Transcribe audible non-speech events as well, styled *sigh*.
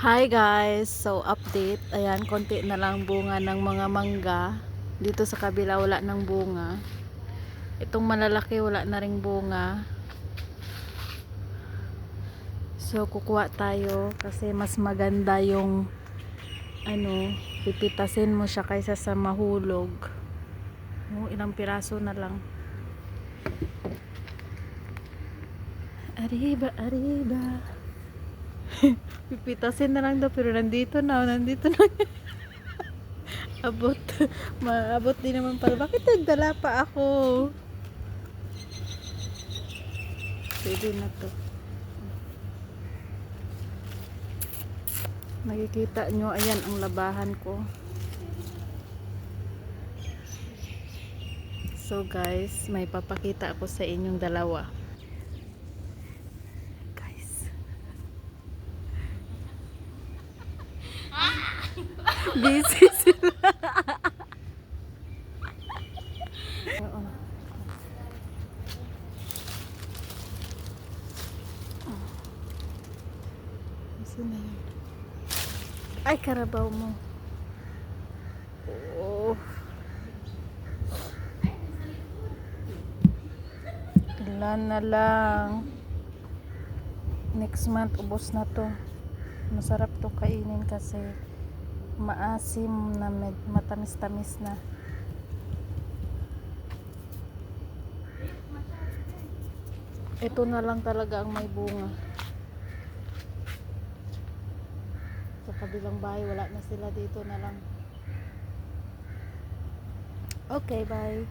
Hi guys! So update, ayan konti na lang bunga ng mga mangga. Dito sa kabila wala ng bunga. Itong malalaki wala na ring bunga. So kukuha tayo kasi mas maganda yung ano, pipitasin mo siya kaysa sa mahulog. Oh, ilang piraso na lang. Arriba, arriba. Pipitasin na lang daw pero nandito na, nandito na. *laughs* Abot. Maabot din naman pala. Bakit nagdala pa ako? Pwede na to. Nakikita nyo, ayan ang labahan ko. So guys, may papakita ako sa inyong dalawa. Guys. Busy sila. Saan na yun? Ay, karabaw mo. Oh. Ilan na lang. Next month, ubos na to. Masarap to kainin kasi maasim na matamis-tamis na. Ito na lang talaga ang may bunga. Sa kabilang bahay, wala na sila dito na lang. Okay, bye.